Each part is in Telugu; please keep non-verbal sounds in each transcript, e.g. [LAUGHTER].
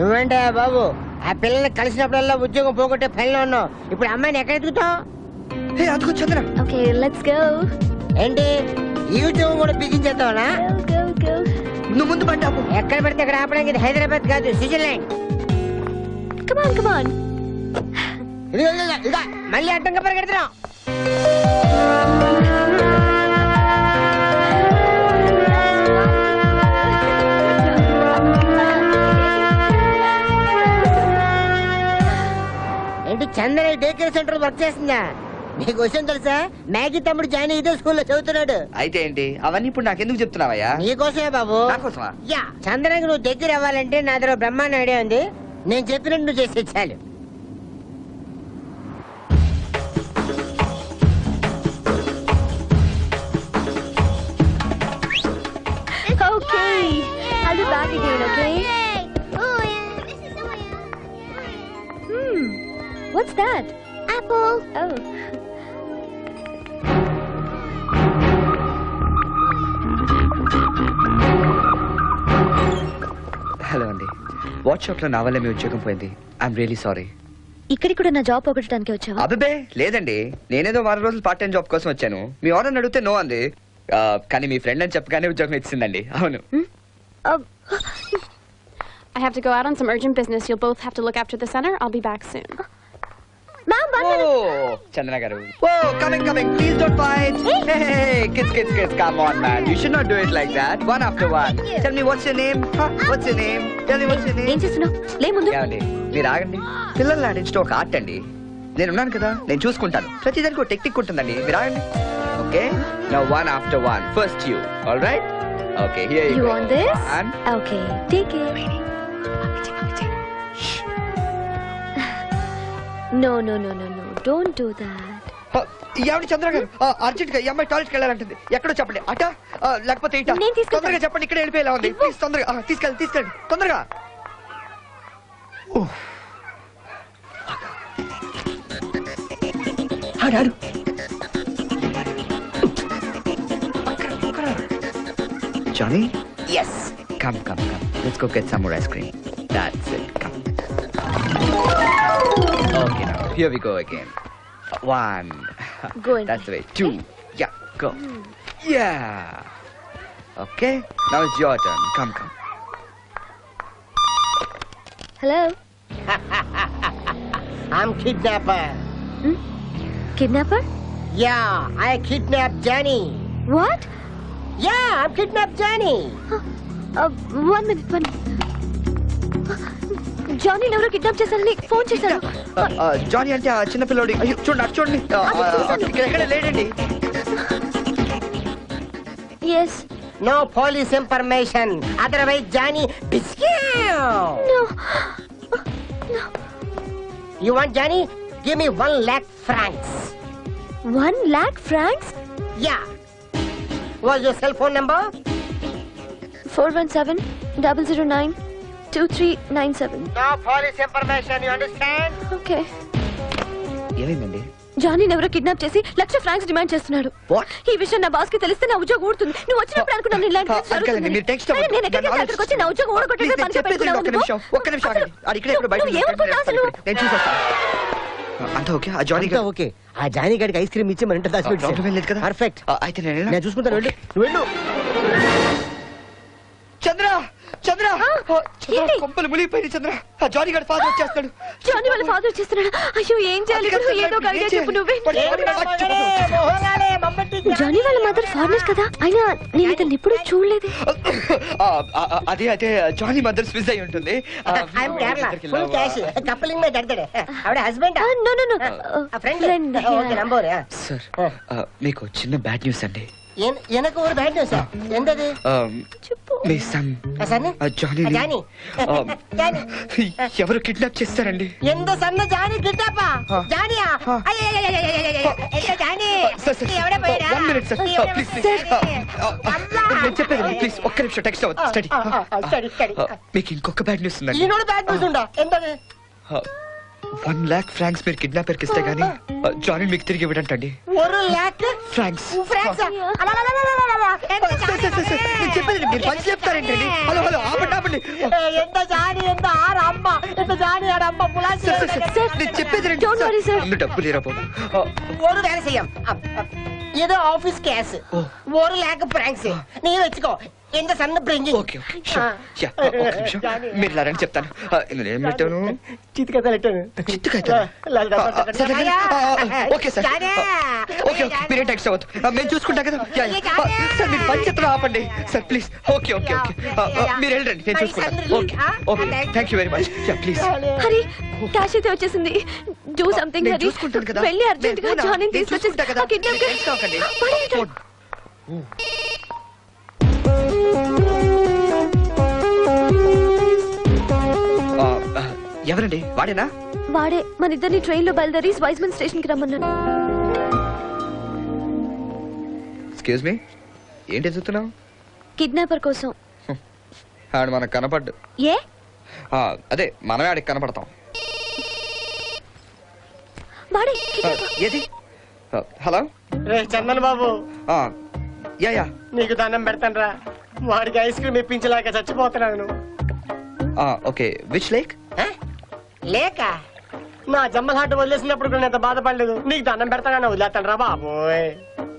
నువ్వేంటే బాబు? ఆ పిల్లల్ని కలిసినప్పుడల్లా ఉద్యోగం పోగొట్టే పనిలో ఉన్నావు. ఇప్పుడు అమ్మాయిని ఎక్కడ ఎదుగుతావు? హే అదిగో చంద్ర ఓకే లెట్స్ గో ఏంటి? ఈ ఉద్యోగం కూడా గో నువ్వు ముందు పడ్డావు ఎక్కడ పడితే అక్కడ ఆపడానికి ఇది హైదరాబాద్ కాదు Switzerland. Come on come on ఇదిగో ఇదిగో, ఇదిగో మళ్ళీ అడ్డంగా పరిగెడుతున్నావు. Chandana day care centre work చేస్తుందా? నీకు విషయం తెలుసా? మ్యాగీ తమ్ముడు జాయిన్ ఇదే స్కూల్లో చదువుతున్నాడు. అయితే ఏంటి? అవన్నీ ఇప్పుడు నాకెందుకు చెప్తున్నావయ్యా? నీకోసమే బాబు. నాకోసమా యా చందనకి నువ్వు దగ్గర అవ్వాలంటే నా దగ్గర బ్రహ్మాండ ఐడియా ఉంది. నేను చెప్పినట్టు నువ్వు చేసి చాలు. What's that? Apple. Oh. Hello అండి వాట్సాప్లో నా వల్ల మీ ఉద్యోగం పోయింది ఐఎమ్ రియలీ సారీ ఇక్కడికి కూడా నా జాబ్ పోగొట్టడానికి వచ్చావా అబ్బే లేదండి నేనేదో వారం రోజులు పార్ట్ టైం జాబ్ కోసం వచ్చాను మీ ఆర్డర్ అడిగితే నో అంది ఆ, కానీ మీ ఫ్రెండ్ అని చెప్పగానే ఉద్యోగం ఇచ్చిందండి అవును Uh, [LAUGHS] I have to go out on some urgent business. You'll both have to look after the center. I'll be back soon. Chandana garu. Oh coming coming please don't fight hey kids kids kids come on man you should not do it like that one after one tell me what's your name what's your name tell me what's your ఏం నేమ్ చేస్తున్నావు? లే ముందు. ఏమండి? మీరు ఆగండి. పిల్లల్ని ఆడించడం ఒక ఆర్ట్ అండి. నేను ఉన్నాను కదా నేను చూసుకుంటాను. ప్రతిదానికి ఒక టెక్నిక్ ఉంటుందండి. మీరు ఆగండి. Okay? Now one after one first you all right okay here you You go want this? One No, no, no, no, no. Don't do that. ఎవరి చంద్ర గారు అర్జెంట్గా ఈ అమ్మాయి టాయిలెట్కి వెళ్ళాలంటుంది ఎక్కడో చెప్పండి అట లేకపోతే ఇట నేను తీసుకెళ్తాను. తొందరగా చెప్పండి ఇక్కడ వెళ్ళిపోయేలా ఉంది. ప్లీజ్ తొందరగా ఆ, తీసుకెళ్ళి తీసుకెళ్ళండి తొందరగా ఓ. Johnny? Yes. Come, come, come. Let's go get some more ice cream. That's it. Okay, now here we go again. One. [LAUGHS] Go That's the way. Two. Yeah, go. Yeah. Okay, now it's your turn. Come, come. Hello? [LAUGHS] I'm kidnapper. Hmm? Kidnapper? Yeah, I kidnapped Danny. What? Yeah, I'm kidnapped Danny. Uh, [GASPS] uh, one minute, one minute. Johnny ఎవరో కిడ్నాప్ చేశారని ఫోన్ చేశారు. జానీ అంటే ఆ చిన్న పిల్లోడి. అయ్యో చూడండి అటు చూడండి. ఎక్కడ లేడండి. Yes no police information otherwise Johnny no you want Johnny give me one lakh francs one lakh francs yeah was your cell phone number four one seven double zero nine two three nine seven no police information you understand okay ఏమైందండి? జానీ ఎవరో కిడ్నాప్ చేసి లక్ష ఫ్రాంక్స్ డిమాండ్ చేస్తున్నాడు. What? ఈ విషయం నా బాస్కి తెలిస్తే నా ఉద్యోగం ఊడుతుంది నువ్వు వచ్చినప్పుడు అనుకున్నాను ఇలాంటి నేను ఎక్కడికి అక్కడికి వచ్చి నా ఉద్యోగం ఒక్క? నిమిషం ఒక్క నిమిషం అది ఇక్కడ బయట? నేను చూసొస్తాను అంతా ఓకే? ఆ జానీ గారు ఓకే. ఆ జానీ గడికి ఐస్ క్రీమ్ ఇచ్చి మన ఇంట్లో దాచి ప్రాబ్లం ఏం లేదు కదా? పర్ఫెక్ట్ అయితే నేను చూసుకుంటాను వెళ్ళు. నువ్వు వెళ్ళు. ఏంటి? కొంపలు మునిగిపోయింది చంద్ర. ఆ జానీ గారు ఫాదర్ వచ్చేస్తాడు. జానీ వాళ్ళ ఫాదర్ అయ్యో ఏం చేయాలి? ఇప్పుడు ఏదో ఒక ఐడియా చెప్పు నువ్వే. జానీ వాళ్ళ మదర్ ఫారినర్ కదా? అయినా నేను ఇతను ఎప్పుడు చూడలేదే. ఆ, ఆ, ఆ, అదే అదే జానీ మదర్ అయి ఉంటుంది. ఆ, ఐఎమ్ కేరళ ఇద్దరికి ఫుల్ love. క్యాష్ కప్పలింగ్ మీద దడతాడు ఆవిడ husband no no no friend okay number sir ఆ, మీకు చిన్న బ్యాడ్ న్యూస్ అండి. எனக்கு ஒரு பேட் நியூஸ் எந்தது ఆ, చెప్పు మీ son son Johnny Johnny Johnny ఎవరు కిడ్నాప్ చేస్తారండి ఎంత సన్న జానీ కిడ్నాపా ఆ. జానియా ఆ. ఎంత జానీ సార్ సార్ ఎవడ పోయిరా వన్ మినిట్ సార్ ఎవడ ప్లీజ్ పోయిరా? నేను చెప్పేది ప్లీజ్ ఒక్క నిమిషం టెక్స్ట్ అవ్వదు స్టడీ ఆ, ఆ, ఆ, study, study. మీకు ఇంకొక బ్యాడ్ న్యూస్ ఉందండి ఈనోడు బ్యాడ్ న్యూస్ ఉందా ఎంతది వన్ లాక్ ఫ్రాంక్స్ మీరు కిడ్నాపర్కి ఇస్తే గానీ జానీ మీకు తిరిగి ఇవ్వడంటండి ஒரு lakh francs francs sir, sir, sir, sir, నేను చెప్పేది మీరు పని చెప్తారేంటండి హలో హలో ఆపండి ఆపండి ఎంత జాని ఎంత ఆరు అమ్మ పెద్ద జాని ఆడ అమ్మ పులాసి సార్, సార్, సార్, నేను చెప్పేది రండి, Don't worry, sir. ముందు డబ్బు లేరా బాబు ఆ, ఓరు వేల చెయ్యం ఏదో ఆఫీస్ క్యాష్ ఓ. ఓరు లేక ప్రాంక్స్ నీ వెచ్చుకో ఎంత సన్న బ్రింజింగ్ ఓకే ఓకే షూర్. యా, ఒక్క నిమిషం మీరు ఇలా రండి చెప్తాను పెట్టాను చిత్తి కథలు పెట్టాను చిత్తు ఓకే సార్. ఓకే ఓకే మీరేం టెక్స్ట్ అవ్వద్దు. మేము చూసుకుంటాం కదా. సార్ మీరు పంచత్రం ఆపండి. Sir please. Okay okay okay. మీరు వెళ్ళండి నేను చూసుకుంటాను. Okay okay. Thank you very much please. Hari cash అయితే వచ్చేసింది. డూ సంథింగ్ నేను హరి. చూసుకుంటాను కదా. వెళ్ళి అర్జెంట్గా నేను- జాయిన్ నేను తీసుకొచ్చేసి కదా. ఎవరండి? వాడేనా? వాడే. మన ఇద్దరిని ట్రైన్లో బయలుదేరి వైజ్మన్ స్టేషన్కి రమ్మన్నాను. ఎక్స్క్యూజ్ మీ ఏంటి ఎదుగుతున్నావు? కిడ్నాపర్ కోసం. ఆడు మనకు కనపడ్డు. ఏ? ఆ, అదే మనమే ఆడికి కనపడతాం. ఏది? హలో? రే చందన్ బాబు. ఆ, యా యా. నీకు దండం పెడతాను రా వాడికి ఐస్ క్రీమ్ ఇప్పించలేక చచ్చిపోతున్నాను. ఆ, ఓకే. విచ్ లేక్ లేక? నా జమ్మల్ హాట్ వదిలేసినప్పుడు కూడా నేను బాధపడలేదు. నీకు దండం పెడతానని వదిలేస్తాను రా బాబోయ్.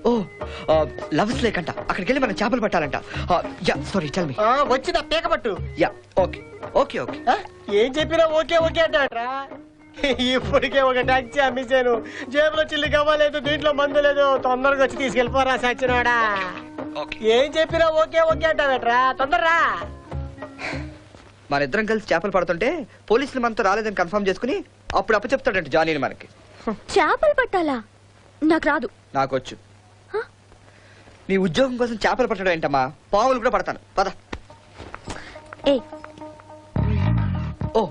ఓ లవ్స్ లేక్ అంట అక్కడికి వెళ్ళి మనం చేపలు పట్టాలంట. యా సారీ టెల్ మీ వచ్చిందా పీక పట్టు యా ఓకే ఓకే ఓకే. ఏం చెప్పినా ఓకే ఓకే అంటాడ్రా ఇప్పటికే ఒక టాక్సీ అమ్మేశాను. జేబులో చిల్లి కావాలేదు దీంట్లో మందు లేదు. తొందరగా వచ్చి తీసుకెళ్ళిపోరా సచ్చినోడా. ఓకే. ఏం చెప్పినా ఓకే ఓకే అంటావేట్రా? తొందరరా. మన ఇద్దరం కలిసి చేపలు పడుతుంటే పోలీసులు మనతో రాలేదని కన్ఫర్మ్ చేసుకుని అప్పుడు అప్పు చెప్తాడంట జానీని మనకి. చేపలు పట్టాలా? నాకు రాదు. నాకు వచ్చు నీ ఉద్యోగం కోసం చేపలు పట్టడం ఏంటమ్మా? పాములు కూడా పడతాను. పద. ఏ. ఓ.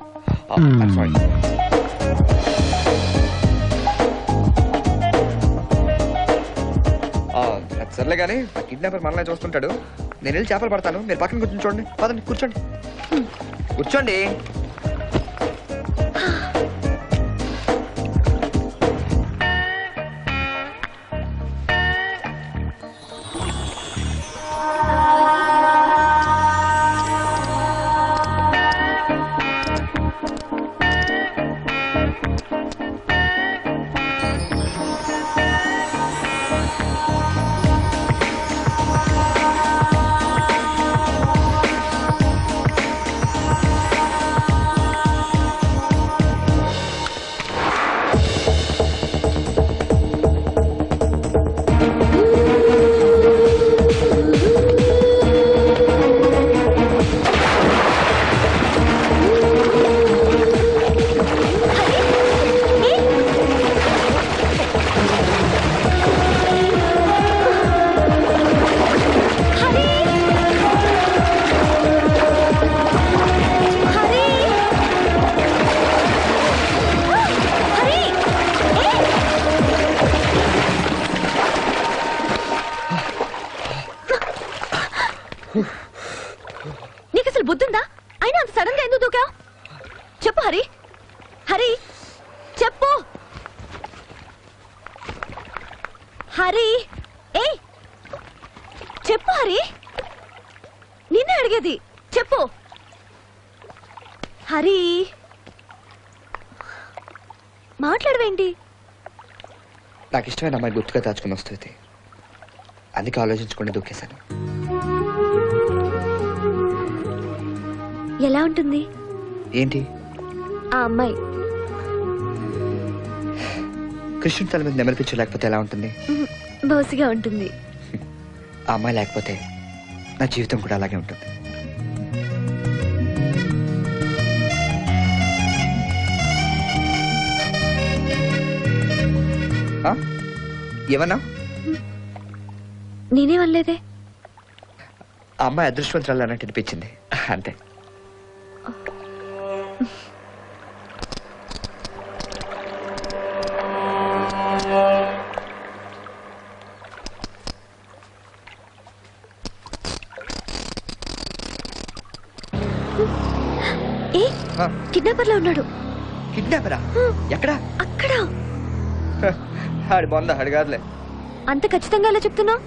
సారీ సర్లే కానీ కిడ్నాపర్ మనల్ని చూస్తుంటాడు. నేను వెళ్ళి చేపలు పడతాను. మీరు పక్కన కూర్చొని చూడండి. పదండి కూర్చోండి. కూర్చోండి. హరి! ఏ! చెప్పు హరి! నిన్నే అడిగేది. చెప్పు. హరి! మాట్లాడవేంటి? నాకు ఇష్టమైన అమ్మాయి గుర్తుగా దాచుకుని వస్తుంది అందుకే ఆలోచించకుండా దూకేశాను. ఎలా ఉంటుంది? ఏంటి? ఆ అమ్మాయి. కృష్ణుడి తల మీద నెమలి పిచ్చు లేకపోతే ఎలా ఉంటుంది? బోసిగా ఉంటుంది. ఆ అమ్మాయి లేకపోతే నా జీవితం కూడా అలాగే ఉంటుంది? ఏమన్నా? నేనేమనలేదే ఆ అమ్మాయి అదృష్టవంతురాలు అన్నట్టు అనిపించింది. అంతే. ఏ ఆ, కిడ్నాపర్లో ఉన్నాడు. కిడ్నాపరా? ఎక్కడా? అక్కడ? ఆడి బొంద ఆడి కాదులే అంత ఖచ్చితంగా ఎలా చెప్తున్నావు?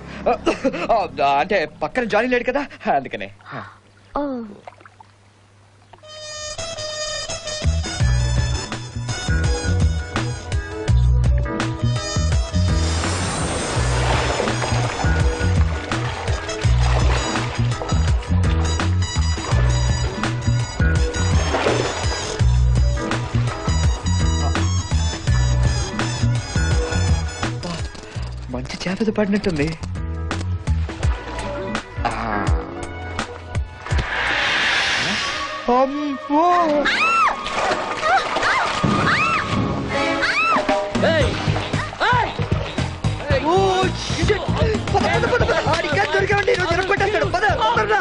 ఆ, అంటే పక్కన జానీ లేడు కదా అందుకనే. ఓ జరగొట్టేస్తాడు. పద, తొందరగా.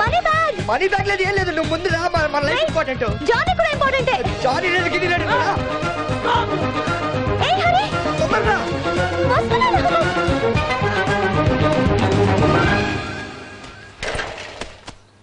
మనీ బ్యాగ్ మనీ బ్యాగ్ లేదు ఏం లేదు. నువ్వు ముందు రా మన- మన లైఫ్ ఇంపార్టెంట్ జానీ కూడా ఇంపార్టెంటే జానీ లేదు గిన్ని లేదు రా. ఏ హరి తొందరగా వస్తున్నాను